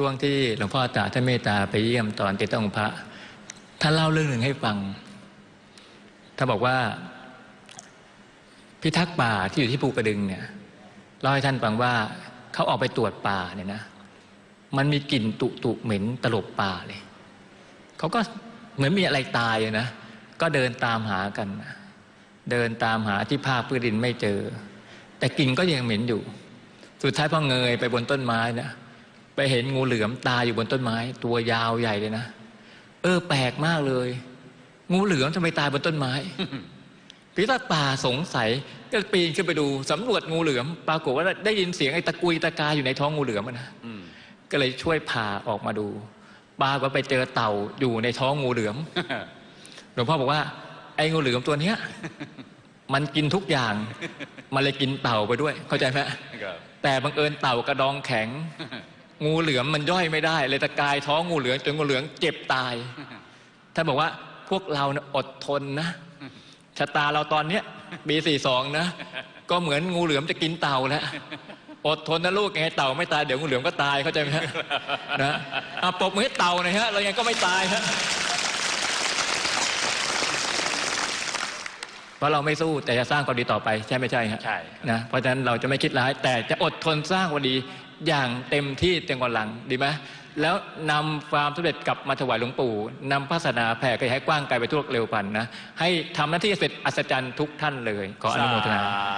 ช่วงที่หลวงพ่อตาท่านเมตตาไปเยี่ยมตอนติดต้องพระท่านเล่าเรื่องหนึ่งให้ฟังท่านบอกว่า พิทักษ์ป่าที่อยู่ที่ภูกระดึงเนี่ยเล่าให้ท่านฟังว่าเขาออกไปตรวจป่าเนี่ยนะ มันมีกลิ่นตุตุเหม็นตลบป่าเลยเขาก็เหมือนมีอะไรตายนะก็เดินตามหากันเดินตามหาที่ภาคพื้นดินไม่เจอ แต่กลิ่นก็ยังเหม็นอยู่ สุดท้ายพอเงยไปบนต้นไม้นะ ไปเห็นงูเหลือมตายอยู่บนต้นไม้ ตัวยาวใหญ่เลยนะ เออ แปลกมากเลย งูเหลือมทำไมตายบนต้นไม้พิทักษ์ป่าสงสัยก็ปีนขึ้นไปดูสำรวจงูเหลือม ปรากฏว่าได้ยินเสียงไอ้ตะกุยตะกาอยู่ในท้องงูเหลือมอะนะอืมก็เลยช่วยพาออกมาดูปรากฏไปเจอเต่าอยู่ในท้องงูเหลือมหลวงพ่อบอกว่า ไอ้งูเหลือมตัวเนี้ย มันกินทุกอย่าง มันเลยกินเต่าไปด้วย เข้าใจไหมครับแต่บังเอิญเต่ากระดองแข็ง งูเหลือมมันย่อยไม่ได้ เลยตะกายท้องงูเหลือมจนงูเหลือมเจ็บตายท่านบอกว่าพวกเรานะอดทนนะชะตาเราตอนเนี้ยปีสี่สองนะ ก็เหมือนงูเหลือมจะกินเต่าแล้วอดทนนะลูกยังไงเต่าไม่ตายเดี๋ยวงูเหลือมก็ตายเข้าใจไหมฮะนะอะปรบมือให้เต่าหน่อยฮะเรายังก็ไม่ตายฮะ เพราะเราไม่สู้แต่จะสร้างความดีต่อไปใช่ไม่ใช่ฮะใช่นะเพราะฉะนั้นเราจะไม่คิดร้าย แต่จะอดทนสร้างวันดีอย่างเต็มที่เต็มกำลังดีไหมแล้วนำความสำเร็จกลับมาถวายหลวงปู่นำพระศาสนาแผ่ขยายกว้างไกลไปทั่วโลกเร็วพันนะให้ทำหน้าที่เสร็จอัศจรรย์ทุกท่านเลย ขออนุโมทนาสาธุ